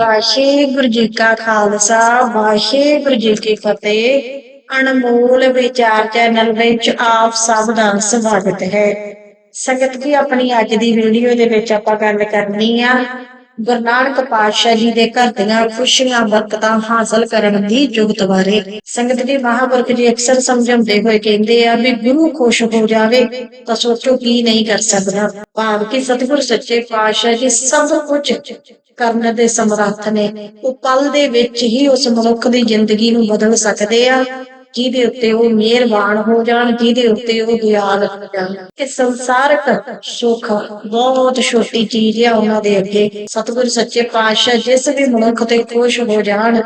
ਵਾਹਿਗੁਰੂ ਜੀ ਕਾ ਖਾਲਸਾ, ਵਾਹਿਗੁਰੂ ਜੀ ਕੀ ਫਤਿਹ। ਅਨਮੋਲ ਵਿਚਾਰ ਚੈਨਲ ਵਿੱਚ ਆਪ ਸਭ ਦਾ ਸਵਾਗਤ ਹੈ। ਸੰਗਤ ਜੀ, ਆਪਣੀ ਅੱਜ ਦੀ ਵੀਡੀਓ ਦੇ ਵਿੱਚ ਆਪਾਂ ਗੱਲ ਕਰਨੀ ਆ, ਗੁਰੂ ਨਾਨਕ ਪਾਤਸ਼ਾਹ ਜੀ ਦੇ ਘਰ ਦੀਆਂ ਖੁਸ਼ੀਆਂ, ਬਰਕਤਾਂ ਹਾਸਲ ਕਰਨ ਦੀ ਜੁਗਤ ਬਾਰੇ। ਸੰਗਤ ਜੀ, ਮਹਾਂਪੁਰਖ ਜੀ ਅਕਸਰ ਸਮਝਾਉਂਦੇ ਹੋਏ ਕਹਿੰਦੇ ਆ ਵੀ ਗੁਰੂ ਖੁਸ਼ ਹੋ ਜਾਵੇ ਤਾਂ ਸੋਚੋ ਕੀ ਨਹੀਂ ਕਰ ਸਕਦਾ। ਭਾਵ ਕਿ ਸਤਿਗੁਰ ਸੱਚੇ ਪਾਤਸ਼ਾਹ ਜੀ ਸਭ ਕੁਝ ਕਰਨ ਦੇ ਸਮਰੱਥ ਨੇ। ਉਹ ਪਲ ਦੇ ਵਿੱਚ ਹੀ ਉਸ ਮਨੁੱਖ ਦੀ ਜ਼ਿੰਦਗੀ ਨੂੰ ਬਦਲ ਸਕਦੇ ਆ, ਜਿਹਦੇ ਉੱਤੇ ਉਹ ਮਿਹਰਬਾਨ ਹੋ ਜਾਣ, ਜਿਹਦੇ ਉੱਤੇ ਉਹ ਦਿਆਲ ਹੋ ਜਾਣ। ਕਿ ਸੰਸਾਰਕ ਸੁੱਖ, ਬਹੁਤ ਛੋਟੀ ਚੀਜ਼ ਆ ਉਹਨਾਂ ਦੇ ਅੱਗੇ। ਸਤਿਗੁਰ ਸੱਚੇ ਪਾਤਸ਼ਾਹ ਜਿਸ ਵੀ ਮਨੁੱਖ ਤੇ ਖੁਸ਼ ਹੋ ਜਾਣ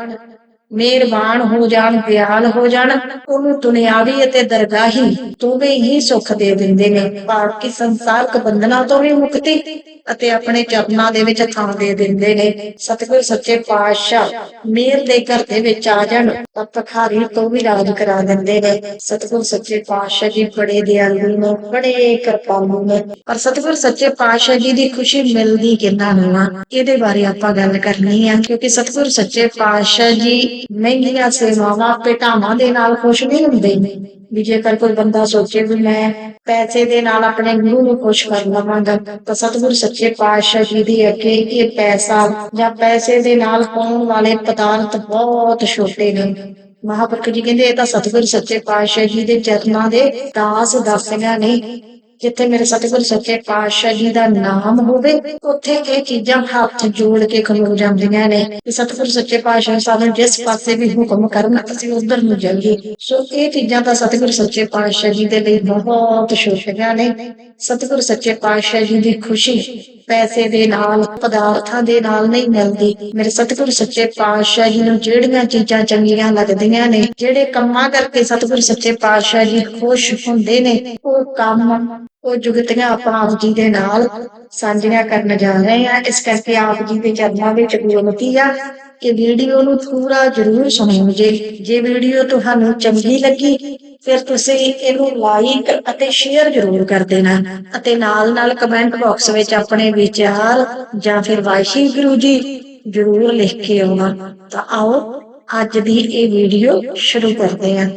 ਮਿਹਰਬਾਨ ਹੋ ਜਾਣ, ਦਿਆਲ ਹੋ ਜਾਣ। ਉਹਨੂੰ ਦੁਨਿਆਵੀ ਅਤੇ ਦਰਗਾਹੀ ਦੋਵੇਂ ਹੀ ਸੁੱਖ ਦੇ ਦਿੰਦੇ ਨੇ। ਭਾਵ ਕਿ ਸੰਸਾਰਕ ਬੰਧਨਾਂ ਤੋਂ ਵੀ ਮੁਕਤੀ ਅਤੇ ਆਪਣੇ ਚਰਨਾਂ ਦੇ ਵਿੱਚ ਥਾਂ ਦੇ ਦਿੰਦੇ ਨੇ। ਸਤਿਗੁਰ ਸੱਚੇ ਪਾਤਸ਼ਾਹ ਮੇਰ ਦੇ ਘਰ ਦੇ ਵਿੱਚ ਆ ਜਾਣ ਤਾਂ ਭਖਾਰੀ ਤੋਂ ਵੀ ਰਾਜ ਕਰਾ ਦਿੰਦੇ ਨੇ। ਸਤਿਗੁਰ ਸੱਚੇ ਪਾਤਸ਼ਾਹ ਜੀ ਬੜੇ ਦਿਆਲੂ ਨੇ, ਬੜੇ ਕਿਰਪਾਲੂ ਨੇ। ਪਰ ਸਤਿਗੁਰ ਸੱਚੇ ਪਾਤਸ਼ਾਹ ਜੀ ਦੀ ਖੁਸ਼ੀ ਮਿਲਦੀ ਕਿੰਨਾ ਨੂੰ ਆ ਇਹਦੇ ਬਾਰੇ ਆਪਾਂ ਗੱਲ ਕਰਨੀ ਆ, ਕਿਉਂਕਿ ਸਤਿਗੁਰ ਸੱਚੇ ਪਾਤਸ਼ਾਹ ਜੀ ਮਹਿੰਗੀਆਂ ਸੇਵਾਵਾਂ ਭੇਟਾਵਾਂ ਦੇ ਨਾਲ ਖੁਸ਼ ਨਹੀਂ ਹੁੰਦੇ ਵੀ ਜੇਕਰ ਕੋਈ ਬੰਦਾ ਸੋਚੇ ਵੀ ਮੈਂ ਪੈਸੇ ਦੇ ਨਾਲ ਆਪਣੇ ਗੁਰੂ ਨੂੰ ਖੁਸ਼ ਕਰ ਲਵਾਂਗਾ, ਤਾਂ ਸਤਿਗੁਰ ਸੱਚੇ ਪਾਤਸ਼ਾਹ ਜੀ ਦੀ ਅੱਗੇ ਇਹ ਪੈਸਾ ਜਾਂ ਪੈਸੇ ਦੇ ਨਾਲ ਪਾਉਣ ਵਾਲੇ ਪਦਾਰਥ ਬਹੁਤ ਛੋਟੇ ਨੇ। ਮਹਾਂਪੁਰਖ ਜੀ ਕਹਿੰਦੇ, ਇਹ ਤਾਂ ਸਤਿਗੁਰ ਸੱਚੇ ਪਾਤਸ਼ਾਹ ਜੀ ਦੇ ਚਰਨਾਂ ਦੇ ਦਾਸ ਦਾਸੀਆਂ ਨੇ ਜਿੱਥੇ ਮੇਰੇ ਸਤਿਗੁਰ ਸੱਚੇ ਪਾਤਸ਼ਾਹ ਜੀ ਦਾ ਨਾਮ ਹੋਵੇ, ਉੱਥੇ ਇਹ ਚੀਜ਼ਾਂ ਹੱਥ ਜੋੜ ਕੇ ਖਲੋ ਜਾਂਦੀਆਂ ਨੇ ਕਿ ਸਤਿਗੁਰ ਸੱਚੇ ਪਾਤਸ਼ਾਹ ਸਾਨੂੰ ਜਿਸ ਪਾਸੇ ਵੀ ਹੁਕਮ ਕਰਨ, ਅਸੀਂ ਉਧਰ ਨੂੰ ਜਾਈਏ। ਸੋ ਇਹ ਚੀਜ਼ਾਂ ਤਾਂ ਸਤਿਗੁਰ ਸੱਚੇ ਪਾਤਸ਼ਾਹ ਜੀ ਦੇ ਲਈ ਬਹੁਤ ਛੋਟੀਆਂ ਨੇ। ਸਤਿਗੁਰ ਸੱਚੇ ਪਾਤਸ਼ਾਹ ਜੀ ਦੀ ਖੁਸ਼ੀ ਪੈਸੇ ਦੇ ਨਾਲ, ਪਦਾਰਥਾਂ ਦੇ ਨਾਲ ਨਹੀਂ ਮਿਲਦੀ। ਮੇਰੇ ਸਤਿਗੁਰ ਸੱਚੇ ਪਾਤਸ਼ਾਹ ਜੀ ਨੂੰ ਜਿਹੜੀਆਂ ਚੀਜ਼ਾਂ ਚੰਗੀਆਂ ਲੱਗਦੀਆਂ ਨੇ, ਜਿਹੜੇ ਕੰਮਾਂ ਕਰਕੇ ਸਤਿਗੁਰ ਸੱਚੇ ਪਾਤਸ਼ਾਹ ਜੀ ਖੁਸ਼ ਹੁੰਦੇ ਨੇ, ਉਹ ਕੰਮ ਉਹ ਜੁਗਤੀਆਂ ਆਪਾਂ ਆਪ ਜੀ ਦੇ ਨਾਲ ਸਾਂਝੀਆਂ ਕਰਨ ਜਾ ਰਹੇ ਹਾਂ। ਇਸ ਕਰਕੇ ਆਪ ਜੀ ਦੇ ਚਰਨਾਂ ਵਿੱਚ ਬੇਨਤੀ ਆ ਕਿ ਵੀਡੀਓ ਨੂੰ ਪੂਰਾ ਜ਼ਰੂਰ ਸੁਣਿਓ ਜੇ। ਜੇ ਵੀਡੀਓ ਤੁਹਾਨੂੰ ਚੰਗੀ ਲੱਗੀ, ਫਿਰ ਤੁਸੀਂ ਇਹਨੂੰ ਲਾਈਕ ਅਤੇ ਸ਼ੇਅਰ ਜ਼ਰੂਰ ਕਰ ਦੇਣਾ ਅਤੇ ਨਾਲ ਨਾਲ ਕਮੈਂਟ ਬਾਕਸ ਵਿੱਚ ਆਪਣੇ ਵਿਚਾਰ ਜਾਂ ਫਿਰ ਵਾਹਿਗੁਰੂ ਜੀ ਜ਼ਰੂਰ ਲਿਖ ਕੇ ਆਉਣਾ। ਤਾਂ ਆਓ, ਅੱਜ ਦੀ ਇਹ ਵੀਡੀਓ ਸ਼ੁਰੂ ਕਰਦੇ ਹਾਂ।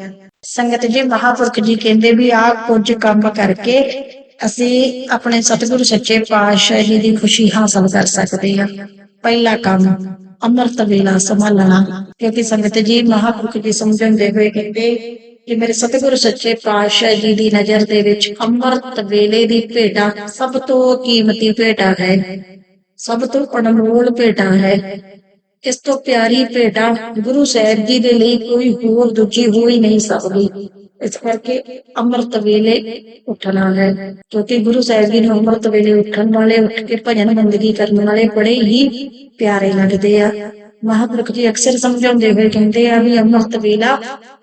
ਸੰਗਤ ਜੀ ਮਹਾਪੁਰਖ ਜੀ ਕਹਿੰਦੇ ਵੀ ਆਹ ਕੁਝ ਕੰਮ ਕਰਕੇ ਅਸੀਂ ਆਪਣੇ ਸਤਿਗੁਰੂ ਸੱਚੇ ਪਾਤਸ਼ਾਹ ਜੀ ਦੀ ਖੁਸ਼ੀ ਹਾਸਲ ਕਰ ਸਕਦੇ ਹਾਂ। ਪਹਿਲਾ ਕੰਮ ਅੰਮ੍ਰਿਤ ਵੇਲਾ ਸੰਭਾਲਣਾ, ਕਿਉਂਕਿ ਸੰਗਤ ਜੀ ਮਹਾਪੁਰਖ ਜੀ ਸਮਝਾਉਂਦੇ ਹੋਏ ਕਹਿੰਦੇ ਕਿ ਮੇਰੇ ਸਤਿਗੁਰੂ ਸੱਚੇ ਪਾਤਸ਼ਾਹ ਜੀ ਦੀ ਨਜ਼ਰ ਦੇ ਵਿੱਚ ਅੰਮ੍ਰਿਤ ਵੇਲੇ ਦੀ ਭੇਟਾ ਸਭ ਤੋਂ ਕੀਮਤੀ ਭੇਟਾ ਹੈ। ਸਭ ਤੋਂ ਅਨਮੋਲ ਭੇਟਾ ਹੈ। ਇਸ ਤੋਂ ਪਿਆਰੀ ਭੇਟਾ ਗੁਰੂ ਸਾਹਿਬ ਜੀ ਦੇ ਲਈ ਕੋਈ ਹੋਰ ਦੂਜੀ ਹੋ ਹੀ ਨਹੀਂ ਸਕਦੀ। ਇਸ ਕਰਕੇ ਅੰਮ੍ਰਿਤ ਵੇਲੇ ਉੱਠਣਾ ਹੈ। ਕਿਉਂਕਿ ਗੁਰੂ ਸਾਹਿਬ ਜੀ ਨੂੰ ਅੰਮ੍ਰਿਤ ਵੇਲੇ ਉੱਠਣ ਵਾਲੇ, ਉੱਠ ਕੇ ਭਜਨ ਬੰਦਗੀ ਕਰਨ ਵਾਲੇ ਬੜੇ ਹੀ ਪਿਆਰੇ ਲੱਗਦੇ ਆ। ਮਹਾਂਪੁਰਖ ਜੀ ਅਕਸਰ ਸਮਝਾਉਂਦੇ ਹੋਏ ਕਹਿੰਦੇ ਆ ਵੀ ਅੰਮ੍ਰਿਤ ਵੇਲਾ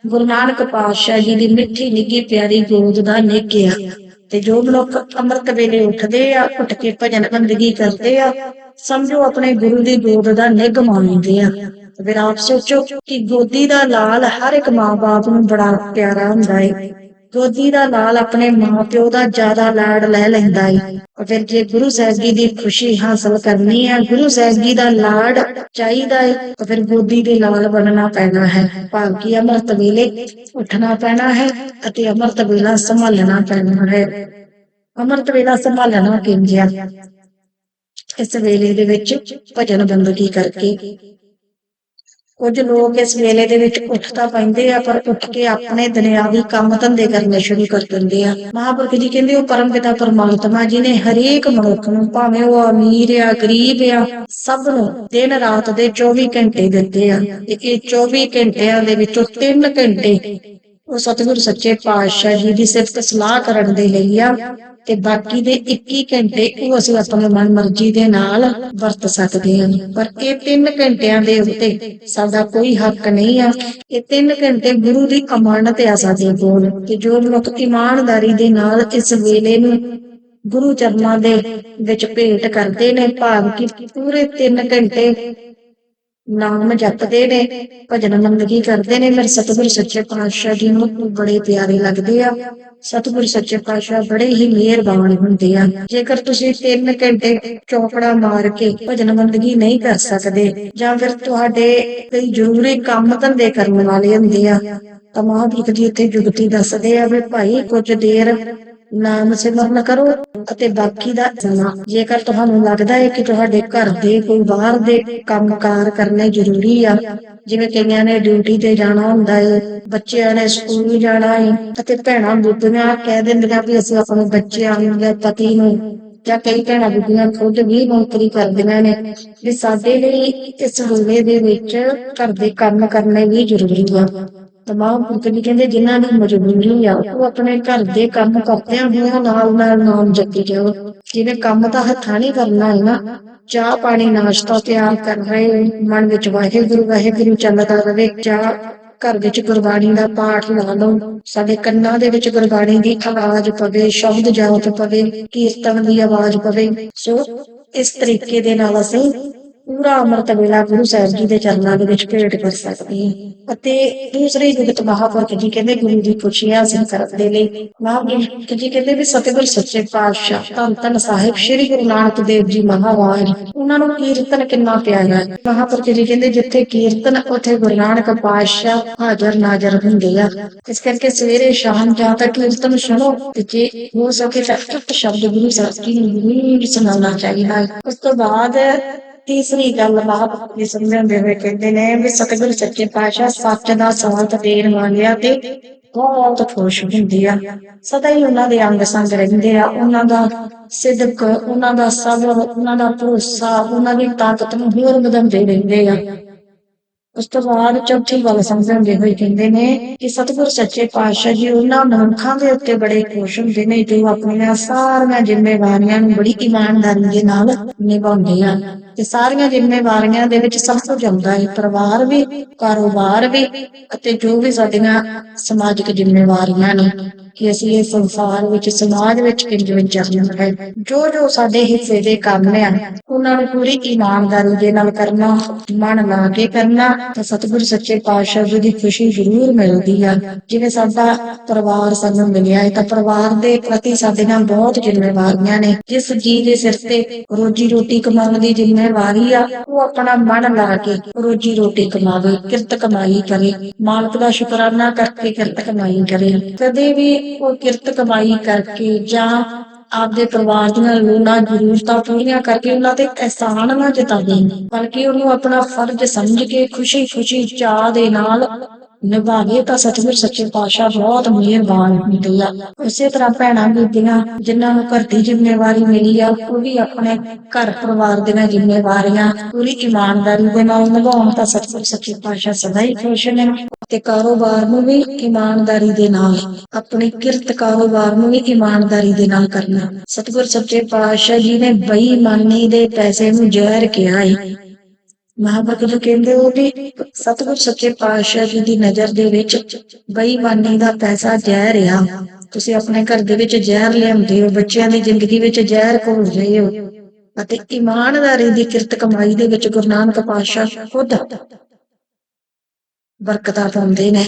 ਗੁਰੂ ਨਾਨਕ ਪਾਤਸ਼ਾਹ ਜੀ ਦੀ ਮਿੱਠੀ ਨਿੱਗੀ ਪਿਆਰੀ ਗੋਦ ਦਾ ਨਿੱਘ ਆ। ਤੇ ਜੋ ਲੋਕ ਅੰਮ੍ਰਿਤ ਵੇਲੇ ਉੱਠਦੇ ਆ, ਉੱਠ ਕੇ ਭਜਨ ਬੰਦਗੀ ਕਰਦੇ ਆ, ਸਮਝੋ ਆਪਣੇ ਗੁਰੂ ਦੀ ਗੋਦ ਦਾ ਨਿੱਘ ਮਾਣਦੇ ਆ। ਤੇ ਫਿਰ ਆਪ ਸੋਚੋ ਕਿ ਗੋਦੀ ਦਾ ਲਾਲ ਹਰ ਇੱਕ ਮਾਂ-ਬਾਪ ਨੂੰ ਬੜਾ ਪਿਆਰਾ ਹੁੰਦਾ ਹੈ ਗੋਦੀ ਦਾ ਲਾਲ ਆਪਣੇ ਮਾਂ-ਪਿਓ ਦਾ ਜ਼ਿਆਦਾ ਲਾਡ ਲੈ ਲੈਂਦਾ ਏ। ਫਿਰ ਜੇ ਗੁਰੂ ਸਾਹਿਬ ਜੀ ਦੀ ਖੁਸ਼ੀ ਹਾਸਲ ਕਰਨੀ ਹੈ ਗੁਰੂ ਸਾਹਿਬ ਜੀ ਦਾ ਲਾਡ ਚਾਹੀਦਾ ਏ, ਤਾਂ ਫਿਰ ਗੋਦੀ ਦੇ ਲਾਲ ਬਣਨਾ ਪੈਣਾ ਹੈ। ਭਾਵ ਕਿ ਅੰਮ੍ਰਿਤ ਵੇਲੇ ਉੱਠਣਾ ਪੈਣਾ ਹੈ ਅਤੇ ਅੰਮ੍ਰਿਤ ਵੇਲਾ ਸੰਭਾਲਣਾ ਪੈਣਾ ਹੈ। ਅੰਮ੍ਰਿਤ ਵੇਲਾ ਸੰਭਾਲਣਾ ਕਿੰਜ ਇਸ ਵੇਲੇ ਦੇ ਵਿੱਚ ਭਜਨ ਬੰਦਗੀ ਕਰਕੇ ਕੁਝ ਲੋਕ ਇਸ ਵੇਲੇ ਦੇ ਵਿੱਚ ਉੱਠ ਤਾਂ ਪੈਂਦੇ ਆ, ਪਰ ਉੱਠ ਕੇ ਆਪਣੇ ਦੁਨਿਆਵੀ ਕੰਮ ਧੰਦੇ ਕਰਨੇ ਸ਼ੁਰੂ ਕਰ ਦਿੰਦੇ ਆ। ਮਹਾਂਪੁਰਖ ਜੀ ਕਹਿੰਦੇ, ਉਹ ਪਰਮ ਪਿਤਾ ਪਰਮਾਤਮਾ ਜੀ ਨੇ ਹਰੇਕ ਮਨੁੱਖ ਨੂੰ, ਭਾਵੇਂ ਉਹ ਅਮੀਰ ਆ, ਗਰੀਬ ਆ, ਸਭ ਨੂੰ ਦਿਨ ਰਾਤ ਦੇ 24 ਘੰਟੇ ਦਿੱਤੇ ਆ। ਤੇ ਇਹ 24 ਘੰਟਿਆਂ ਦੇ ਵਿੱਚੋਂ 3 ਘੰਟੇ ਉਹ ਸਤਿਗੁਰ ਸੱਚੇ ਪਾਤਸ਼ਾਹ ਜੀ ਦੀ ਸਿਫਤ ਸਲਾਹ ਕਰਨ ਦੇ ਲਈ ਆ ਤੇ ਬਾਕੀ ਦੇ 21 ਘੰਟੇ ਉਹ ਅਸੀਂ ਆਪਣੇ ਮਨ ਮਰਜ਼ੀ ਦੇ ਨਾਲ ਵਰਤ ਸਕਦੇ ਹਾਂ। ਪਰ ਇਹ 3 ਘੰਟਿਆਂ ਦੇ ਉੱਤੇ ਸਾਡਾ ਕੋਈ ਹੱਕ ਨਹੀਂ ਆ। ਇਹ 3 ਘੰਟੇ ਗੁਰੂ ਦੀ ਅਮਾਨਤ ਆ ਸਾਡੇ ਕੋਲ ਤੇ ਜੋ ਲੋਕ ਇਮਾਨਦਾਰੀ ਦੇ ਨਾਲ ਇਸ ਵੇਲੇ ਨੂੰ ਗੁਰੂ ਚਰਨਾਂ ਦੇ ਵਿੱਚ ਭੇਟ ਕਰਦੇ ਨੇ, ਭਾਵ ਕਿ ਪੂਰੇ 3 ਘੰਟੇ ਨਾਮ ਜਪਦੇ ਨੇ, ਭਜਨ ਮੰਦਗੀ ਕਰਦੇ ਨੇ ਮੇਰੇ ਸਤਿਗੁਰ ਸੱਚੇ ਪਾਤਸ਼ਾਹ ਜੀ ਨੂੰ ਬੜੇ ਪਿਆਰੇ ਲੱਗਦੇ ਆ। ਸਤਿਗੁਰ ਸੱਚੇ ਪਾਤਸ਼ਾਹ ਬੜੇ ਹੀ ਮਿਹਰਬਾਨ ਹੁੰਦੇ ਆ। ਜੇਕਰ ਤੁਸੀਂ 3 ਘੰਟੇ ਚੌਕੜਾ ਮਾਰ ਕੇ ਭਜਨ ਬੰਦਗੀ ਨਹੀਂ ਕਰ ਸਕਦੇ, ਜਾਂ ਫਿਰ ਤੁਹਾਡੇ ਕਈ ਜ਼ਰੂਰੀ ਕੰਮ ਧੰਦੇ ਕਰਨ ਵਾਲੇ ਹੁੰਦੇ ਆ, ਤਾਂ ਮਹਾਂਪੁਰਖ ਜੀ ਇੱਥੇ ਜੁਗਤੀ ਦੱਸਦੇ ਆ ਵੀ ਭਾਈ ਕੁਝ ਦੇਰ ਨਾਮ ਸਿਮਰਨ ਕਰੋ ਅਤੇ ਬਾਕੀ ਦਾ ਸਮਾਂ ਜੇਕਰ ਤੁਹਾਨੂੰ ਲੱਗਦਾ ਹੈ ਕਿ ਤੁਹਾਡੇ ਘਰ ਦੇ ਕੋਈ ਬਾਹਰ ਦੇ ਕੰਮਕਾਰ ਕਰਨੇ ਜ਼ਰੂਰੀ ਆ, ਜਿਵੇਂ ਕਈਆਂ ਨੇ ਡਿਊਟੀ ਤੇ ਜਾਣਾ ਹੁੰਦਾ ਹੈ ਬੱਚਿਆਂ ਨੇ ਸਕੂਲ ਜਾਣਾ ਹੈ ਅਤੇ ਭੈਣਾਂ ਬੁੱਧੀਆਂ ਕਹਿ ਦਿੰਦੀਆਂ ਵੀ ਅਸੀਂ ਆਪਣੇ ਬੱਚਿਆਂ ਨੂੰ ਜਾਂ ਪਤੀ ਨੂੰ ਜਾਂ ਕਈ ਭੈਣਾਂ ਬੁੱਧੀਆਂ ਖੁਦ ਵੀ ਨੌਕਰੀ ਕਰਦੀਆਂ ਨੇ, ਵੀ ਸਾਡੇ ਲਈ ਇਸ ਵੇਲੇ ਦੇ ਵਿੱਚ ਘਰ ਦੇ ਕੰਮ ਕਰਨੇ ਵੀ ਜ਼ਰੂਰੀ ਆ। ਤਮਾਮ ਪੁੱਤ ਕਹਿੰਦੇ ਜਿਨ੍ਹਾਂ ਦੀ ਮਜਬੂਰੀ ਆ, ਉਹ ਆਪਣੇ ਘਰ ਦੇ ਕੰਮ ਕਰਦਿਆਂ ਹੋਇਆਂ ਨਾਲ ਨਾਲ ਨਾਮ ਜਪੀ ਜਾਓ। ਜਿਵੇਂ ਕੰਮ ਤਾਂ ਹੱਥਾਂ ਨਹੀਂ ਕਰਨਾ ਹੈ ਨਾ, ਚਾਹ ਪਾਣੀ ਨਾਸ਼ਤਾ ਤਿਆਰ ਕਰ ਰਹੇ ਮਨ ਵਿੱਚ ਵਾਹਿਗੁਰੂ ਵਾਹਿਗੁਰੂ ਚੱਲਦਾ ਰਹੇ, ਚਾਹ ਘਰ ਵਿੱਚ ਗੁਰਬਾਣੀ ਦਾ ਪਾਠ ਲਾ ਲਓ। ਸਾਡੇ ਕੰਨਾਂ ਦੇ ਵਿੱਚ ਗੁਰਬਾਣੀ ਦੀ ਆਵਾਜ਼ ਪਵੇ, ਸ਼ਬਦ ਜਾਤ ਪਵੇ, ਕੀਰਤਨ ਦੀ ਆਵਾਜ਼ ਪਵੇ। ਸੋ ਇਸ ਤਰੀਕੇ ਦੇ ਨਾਲ ਅਸੀਂ ਪੂਰਾ ਅੰਮ੍ਰਿਤ ਵੇਲਾ ਗੁਰੂ ਸਾਹਿਬ ਜੀ ਦੇ ਚਰਨਾਂ ਦੇ ਵਿੱਚ ਭੇਟ ਕਰ ਸਕਦੀ ਹੈ। ਅਤੇ ਦੂਸਰੇ ਜਗਤ ਮਹਾਪੁਰਖ ਜੀ ਕਹਿੰਦੇ ਗੁਰੂ ਦੀ ਖੁਸ਼ੀ ਹਾਸਲ ਕਰਨ ਦੇ ਲਈ ਮਹਾਪੁਰਖ ਜੀ ਕਹਿੰਦੇ ਵੀ ਸਤਿਗੁਰ ਸੱਚੇ ਪਾਤਸ਼ਾਹ, ਧੰਨ ਧੰਨ ਸਾਹਿਬ ਸ੍ਰੀ ਗੁਰੂ ਨਾਨਕ ਦੇਵ ਜੀ ਮਹਾਰਾਜ ਉਹਨਾਂ ਨੂੰ ਕੀਰਤਨ ਕਿੰਨਾ ਪਿਆਰਾ ਹੈ। ਮਹਾਪੁਰਖ ਜੀ ਕਹਿੰਦੇ ਜਿੱਥੇ ਕੀਰਤਨ, ਉੱਥੇ ਗੁਰੂ ਨਾਨਕ ਪਾਤਸ਼ਾਹ ਹਾਜ਼ਰ ਨਾਜ਼ਰ ਹੁੰਦੇ ਆ। ਇਸ ਕਰਕੇ ਸਵੇਰੇ ਸ਼ਾਮ ਜਾਂ ਤਾਂ ਕੀਰਤਨ ਸੁਣੋ ਤੇ ਜੇ ਹੋ ਸਕੇ ਤਾਂ ਇੱਕ ਸ਼ਬਦ ਗੁਰੂ ਸਾਹਿਬ ਜੀ ਨੂੰ ਜ਼ਰੂਰ ਸੁਣਾਉਣਾ ਚਾਹੀਦਾ ਹੈ। ਉਸ ਤੋਂ ਬਾਅਦ ਤੀਸਰੀ ਗੱਲ ਮਹਾਂਪੁਰਖ ਜੀ ਸਮਝਾਉਂਦੇ ਹੋਏ ਕਹਿੰਦੇ ਨੇ ਵੀ ਸਤਿਗੁਰ ਸੱਚੇ ਪਾਤਸ਼ਾਹ ਸੱਚ ਦਾ ਸਾਥ ਦੇਣ ਵਾਲਿਆਂ ਤੇ ਬਹੁਤ ਖੁਸ਼ ਹੁੰਦੀ ਆ। ਸਦਾ ਹੀ ਉਹਨਾਂ ਦੇ ਅੰਗ ਸੰਗ ਰਹਿੰਦੇ ਆ। ਉਹਨਾਂ ਦਾ ਸਿਦਕ, ਉਹਨਾਂ ਦਾ ਸਬਰ, ਉਹਨਾਂ ਦਾ ਭਰੋਸਾ, ਉਹਨਾਂ ਦੀ ਤਾਕਤ ਨੂੰ ਹੋਰ ਵਧਾਉਂਦੇ ਰਹਿੰਦੇ ਆ। ਉਸ ਤੋਂ ਬਾਅਦ ਚੌਥੀ ਗੱਲ ਸਮਝਾਉਂਦੇ ਹੋਏ ਕਹਿੰਦੇ ਨੇ ਕਿ ਸਤਿਗੁਰ ਸੱਚੇ ਪਾਤਸ਼ਾਹ ਜੀ ਉਹਨਾਂ ਮਨੁੱਖਾਂ ਦੇ ਉੱਤੇ ਬੜੇ ਖੁਸ਼ ਹੁੰਦੇ ਨੇ ਜੋ ਆਪਣੀਆਂ ਸਾਰੀਆਂ ਜ਼ਿੰਮੇਵਾਰੀਆਂ ਨੂੰ ਬੜੀ ਇਮਾਨਦਾਰੀ ਦੇ ਨਾਲ ਨਿਭਾਉਂਦੇ ਆ। ਤੇ ਸਾਰੀਆਂ ਜ਼ਿੰਮੇਵਾਰੀਆਂ ਦੇ ਵਿੱਚ ਸਭ ਕੁਝ ਆਉਂਦਾ ਹੈ, ਪਰਿਵਾਰ ਵੀ, ਕਾਰੋਬਾਰ ਵੀ ਅਤੇ ਜੋ ਵੀ ਸਾਡੀਆਂ ਸਮਾਜਿਕ ਜ਼ਿੰਮੇਵਾਰੀਆਂ ਨੇ। ਕਿ ਅਸੀਂ ਇਹ ਸੰਸਾਰ ਵਿੱਚ, ਸਮਾਜ ਵਿੱਚ ਕਿੰਜ ਵਿਚਰਨਾ ਹੈ। ਜੋ ਜੋ ਸਾਡੇ ਹਿੱਸੇ ਦੇ ਕੰਮ ਆ ਉਹਨਾਂ ਨੂੰ ਪੂਰੀ ਇਮਾਨਦਾਰੀ ਦੇ ਨਾਲ ਕਰਨਾ, ਮਨ ਲਾ ਕੇ ਕਰਨਾ, ਤਾਂ ਸਤਿਗੁਰ ਸੱਚੇ ਪਾਤਸ਼ਾਹ ਜੀ ਦੀ ਖੁਸ਼ੀ ਜ਼ਰੂਰ ਮਿਲਦੀ ਆ। ਜਿਵੇਂ ਸਾਡਾ ਪਰਿਵਾਰ ਸਾਨੂੰ ਮਿਲਿਆ ਹੈ, ਤਾਂ ਪਰਿਵਾਰ ਦੇ ਪ੍ਰਤੀ ਸਾਡੀਆਂ ਬਹੁਤ ਜ਼ਿੰਮੇਵਾਰੀਆਂ ਨੇ। ਜਿਸ ਜੀ ਦੇ ਸਿਰ ਤੇ ਰੋਜੀ ਰੋਟੀ ਕਮਾਉਣ ਦੀ ਜ਼ਿੰਮੇਵਾਰੀ ਆ, ਉਹ ਆਪਣਾ ਮਨ ਲਾ ਕੇ ਰੋਜੀ ਰੋਟੀ ਕਮਾਵੇ, ਕਿਰਤ ਕਮਾਈ ਕਰੇ। ਮਾਲਕ ਦਾ ਸ਼ੁਕਰਾਨਾ ਕਰਕੇ ਕਿਰਤ ਕਮਾਈ ਕਰੇ। ਕਦੇ ਵੀ ਉਹ ਕਿਰਤ ਕਮਾਈ ਕਰਕੇ ਜਾਂ ਆਪਦੇ ਪਰਿਵਾਰ ਦੀਆਂ ਲੋੜਾਂ ਜ਼ਰੂਰਤਾਂ ਪੂਰੀਆਂ ਕਰਕੇ ਉਹਨਾਂ ਤੇ ਅਹਿਸਾਨ ਨਾ ਜਤਾਵੇ, ਬਲਕਿ ਉਹਨੂੰ ਆਪਣਾ ਫਰਜ਼ ਸਮਝ ਕੇ ਖੁਸ਼ੀ-ਖੁਸ਼ੀ ਚਾਹ ਦੇ ਨਾਲ ਨਿਭਾਵੇ ਤਾਂ ਸਤਿਗੁਰ ਸੱਚੇ ਪਾਤਸ਼ਾਹ ਬਹੁਤ ਮਿਹਰਬਾਨ ਹੁੰਦੇ ਆ। ਉਸੇ ਤਰ੍ਹਾਂ ਭੈਣਾਂ ਬੀਬੀਆਂ ਜਿਨ੍ਹਾਂ ਨੂੰ ਘਰ ਦੀ ਜ਼ਿੰਮੇਵਾਰੀ ਮਿਲੀ ਆ, ਉਹ ਵੀ ਆਪਣੇ ਘਰ ਪਰਿਵਾਰ ਦੀਆਂ ਜ਼ਿੰਮੇਵਾਰੀਆਂ ਪੂਰੀ ਇਮਾਨਦਾਰੀ ਦੇ ਨਾਲ ਨਿਭਾਉਣ ਤਾਂ ਸਤਿਗੁਰ ਸੱਚੇ ਪਾਤਸ਼ਾਹ ਸਦਾ ਹੀ ਖੁਸ਼ ਨੇ ਤੇ ਕਾਰੋਬਾਰ ਨੂੰ ਵੀ ਇਮਾਨਦਾਰੀ ਦੇ ਨਾਲ, ਆਪਣੀ ਕਿਰਤ ਕਾਰੋਬਾਰ ਨੂੰ ਵੀ ਇਮਾਨਦਾਰੀ ਦੇ ਨਾਲ ਕਰਨਾ। ਸਤਿਗੁਰ ਸੱਚੇ ਪਾਤਸ਼ਾਹ ਜੀ ਨੇ ਬੇਈਮਾਨੀ ਦੇ ਪੈਸੇ ਨੂੰ ਜ਼ਹਿਰ ਕਿਹਾ ਹੈ ਮਹਾਭਗਤ ਕਹਿੰਦੇ ਹੋ ਵੀ ਸਤਿਗੁਰ ਸੱਚੇ ਪਾਤਸ਼ਾਹ ਜੀ ਦੀ ਨਜ਼ਰ ਦੇ ਵਿੱਚ ਬੇਈਮਾਨੀ ਦਾ ਪੈਸਾ ਜ਼ਹਿਰ ਆ ਤੁਸੀਂ ਆਪਣੇ ਘਰ ਦੇ ਵਿੱਚ ਜ਼ਹਿਰ ਲਿਆਉਂਦੇ ਹੋ, ਬੱਚਿਆਂ ਦੀ ਜ਼ਿੰਦਗੀ ਵਿੱਚ ਜ਼ਹਿਰ ਘੋਲ ਰਹੇ ਹੋ ਅਤੇ ਇਮਾਨਦਾਰੀ ਦੀ ਕਿਰਤ ਕਮਾਈ ਦੇ ਵਿੱਚ ਗੁਰੂ ਨਾਨਕ ਪਾਤਸ਼ਾਹ ਖੁਦ ਬਰਕਤਾਂ ਪਾਉਂਦੇ ਨੇ।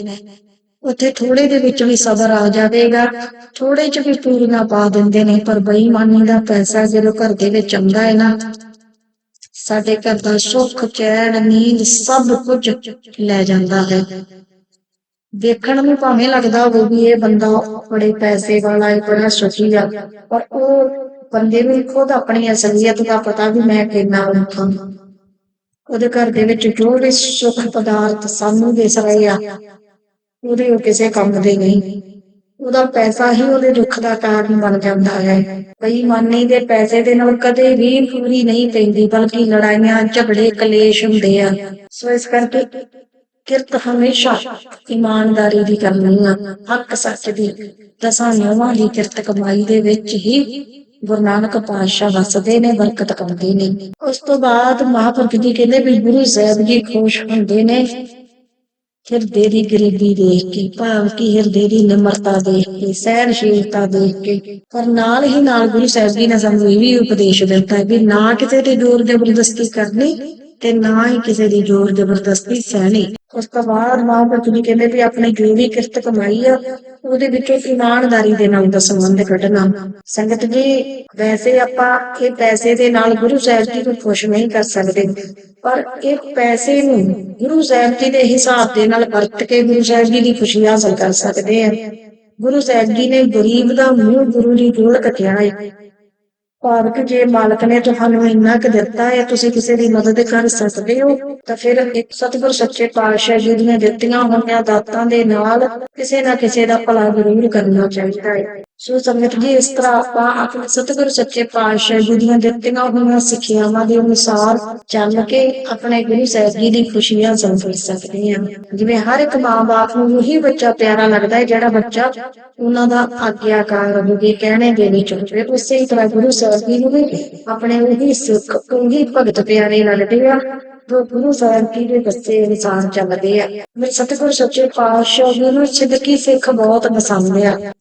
ਉੱਥੇ ਥੋੜੇ ਦੇ ਵਿੱਚ ਵੀ ਸਬਰ ਆ ਜਾਵੇਗਾ ਥੋੜੇ ਚ ਵੀ ਪੂਰੀਆਂ ਪਾ ਦਿੰਦੇ ਨੇ, ਪਰ ਬੇਈਮਾਨੀ ਦਾ ਪੈਸਾ ਜਦੋਂ ਘਰ ਦੇ ਵਿੱਚ ਆਉਂਦਾ ਹੈ ਨਾ ਸਾਡੇ ਘਰ ਦਾ ਸੁੱਖ, ਚੈਨ, ਨੀਂਦ ਸਭ ਕੁਝ ਲੈ ਜਾਂਦਾ ਹੈ। ਦੇਖਣ ਨੂੰ ਭਾਵੇਂ ਲੱਗਦਾ ਹੋਵੇ ਵੀ ਇਹ ਬੰਦਾ ਬੜੇ ਪੈਸੇ ਵਾਲਾ ਹੈ, ਬੜਾ ਸੁਖੀ ਆ, ਪਰ ਉਹ ਬੰਦੇ ਨੂੰ ਖੁਦ ਆਪਣੀ ਅਸਲੀਅਤ ਦਾ ਪਤਾ ਵੀ ਮੈਂ ਕਿੰਨਾ ਔਖਾ ਹਾਂ। ਉਹਦੇ ਘਰ ਦੇ ਵਿੱਚ ਜੋ ਵੀ ਸੁੱਖ ਪਦਾਰਥ ਸਾਨੂੰ ਦਿਸ ਰਹੇ ਆ, ਉਹਦੇ ਉਹ ਕਿਸੇ ਕੰਮ ਦੇ ਨਹੀਂ। ਉਹਦਾ ਪੈਸਾ ਹੀ ਉਹਦੇ ਦੁੱਖ ਦਾ ਕਾਰਨ ਬਣ ਜਾਂਦਾ ਹੈ। ਬੇਈਮਾਨੀ ਦੇ ਪੈਸੇ ਦੇ ਨਾਲ ਕਦੇ ਵੀ ਪੂਰੀ ਨਹੀਂ ਪੈਂਦੀ, ਬਲਕਿ ਲੜਾਈਆਂ, ਝਗੜੇ, ਕਲੇਸ਼ ਹੁੰਦੇ ਆ। ਸੋ ਇਸ ਕਰਕੇ ਕਿਰਤ ਹਮੇਸ਼ਾ ਇਮਾਨਦਾਰੀ ਦੀ ਕਰਨੀ ਆ, ਹੱਕ ਸੱਚ ਦੀ। ਦਸਾਂ ਨਿਯਮਾਂ ਦੀ ਕਿਰਤ ਕਮਾਈ ਦੇ ਵਿੱਚ ਹੀ ਗੁਰੂ ਨਾਨਕ ਪਾਤਸ਼ਾਹ ਵਸਦੇ ਨੇ, ਬਰਕਤ ਕਰਦੇ ਨੇ। ਉਸ ਤੋਂ ਬਾਅਦ ਮਹਾਂਪੁਰਖ ਜੀ ਕਹਿੰਦੇ ਵੀ ਗੁਰੂ ਸਾਹਿਬ ਜੀ ਖੁਸ਼ ਹੁੰਦੇ ਨੇ। ਹਿਰਦੇ ਦੀ ਗਰੀਬੀ ਦੇਖ ਕੇ, ਭਾਵ ਕਿ ਹਿਰਦੇ ਦੀ ਨਿਮਰਤਾ ਦੇਖ ਕੇ ਸਹਿਨਸ਼ੀਲਤਾ ਦੇਖ ਕੇ, ਪਰ ਨਾਲ ਹੀ ਨਾਲ ਗੁਰੂ ਸਾਹਿਬ ਜੀ ਨੇ ਸਾਨੂੰ ਇਹ ਵੀ ਉਪਦੇਸ਼ ਦਿੱਤਾ ਹੈ ਵੀ ਨਾ ਕਿਸੇ ਤੇ ਜ਼ੋਰ ਜ਼ਬਰਦਸਤੀ ਕਰਨੀ ਤੇ ਨਾ ਹੀ ਕਿਸੇ ਦੀ ਜ਼ੋਰ ਜ਼ਬਰਦਸਤੀ ਸਹਿਣੀ। ਉਸ ਤੋਂ ਬਾਅਦ ਮਹਾਂਪੁਰਖ ਜੀ ਕਹਿੰਦੇ ਵੀ ਆਪਣੇ ਜੋ ਵੀ ਕਿਰਤ ਕਮਾਈ ਆ, ਉਹਦੇ ਵਿੱਚੋਂ ਇਮਾਨਦਾਰੀ ਦੇ ਨਾਲ ਦਾ ਸੰਬੰਧ ਕੱਢਣਾ। ਸੰਗਤ ਜੀ, ਵੈਸੇ ਆਪਾਂ ਇਹ ਪੈਸੇ ਦੇ ਨਾਲ ਗੁਰੂ ਸਾਹਿਬ ਜੀ ਨੂੰ ਖੁਸ਼ ਨਹੀਂ ਕਰ ਸਕਦੇ, ਪਰ ਇਹ ਪੈਸੇ ਨੂੰ ਗੁਰੂ ਸਾਹਿਬ ਜੀ ਦੇ ਹਿਸਾਬ ਦੇ ਨਾਲ ਵਰਤ ਕੇ ਗੁਰੂ ਸਾਹਿਬ ਜੀ ਦੀ ਖੁਸ਼ੀ ਹਾਸਲ ਕਰ ਸਕਦੇ ਆ। ਗੁਰੂ ਸਾਹਿਬ ਜੀ ਨੇ ਗਰੀਬ ਦਾ ਮੂੰਹ ਗੁਰੂ ਦੀ ਜੋੜ ਕੱਟਿਆ ਹੈ। ਭਾਵਕ ਜੇ ਮਾਲਕ ਨੇ ਤੁਹਾਨੂੰ ਇੰਨਾ ਕੁ ਦਿੱਤਾ ਹੈ, ਤੁਸੀਂ ਕਿਸੇ ਦੀ ਮਦਦ ਕਰ ਸਕਦੇ ਹੋ, ਤਾਂ ਫਿਰ ਇੱਕ ਸਤਿਗੁਰ ਸੱਚੇ ਪਾਤਸ਼ਾਹ ਜੀ ਦੀਆਂ ਦਿੱਤੀਆਂ ਹੋਈਆਂ ਦਾਤਾਂ ਦੇ ਨਾਲ ਕਿਸੇ ਨਾ ਕਿਸੇ ਦਾ ਭਲਾ ਜ਼ਰੂਰ ਕਰਨਾ ਚਾਹੀਦਾ ਹੈ। ਸੋ ਸੰਗਤ ਜੀ ਇਸ ਤਰ੍ਹਾਂ ਆਪਾਂ ਆਪਣੇ ਸਤਿਗੁਰ ਸੱਚੇ ਪਾਤਸ਼ਾਹ ਜੀ ਦੀਆਂ ਦਿੱਤੀਆਂ ਹੋਈਆਂ ਸਿੱਖਿਆਵਾਂ ਦੇ ਅਨੁਸਾਰ ਚੱਲ ਕੇ ਆਪਣੇ ਗੁਰੂ ਸਾਹਿਬ ਜੀ ਦੀ ਖੁਸ਼ੀਆਂ ਸੰਭਲ ਸਕਦੇ ਹਾਂ ਜਿਵੇਂ ਹਰ ਇੱਕ ਮਾਂ-ਬਾਪ ਨੂੰ ਉਹੀ ਬੱਚਾ ਪਿਆਰਾ ਲੱਗਦਾ ਹੈ ਜਿਹੜਾ ਬੱਚਾ ਉਹਨਾਂ ਦਾ ਆਗਿਆਕਾਰ ਹੋਵੇ, ਕਹਿਣੇ ਦੇ ਵਿੱਚ ਹੋਵੇ, ਉਸੇ ਤਰ੍ਹਾਂ ਗੁਰੂ ਸਾਹਿਬ ਜੀ ਨੂੰ ਵੀ ਆਪਣੇ ਉਹੀ ਸਿੱਖ, ਉਹੀ ਭਗਤ ਪਿਆਰੇ ਲੱਗਦੇ ਆ, ਜੋ ਗੁਰੂ ਸਾਹਿਬ ਜੀ ਦੇ ਦੱਸੇ ਇਨਸਾਨ ਚੱਲਦੇ ਆ। ਮੇਰੇ ਸਤਿਗੁਰ ਸੱਚੇ ਪਾਤਸ਼ਾਹ ਜੀ ਨੂੰ ਸਿੱਧਕੀ ਸਿੱਖ ਬਹੁਤ ਪਸੰਦ ਆ।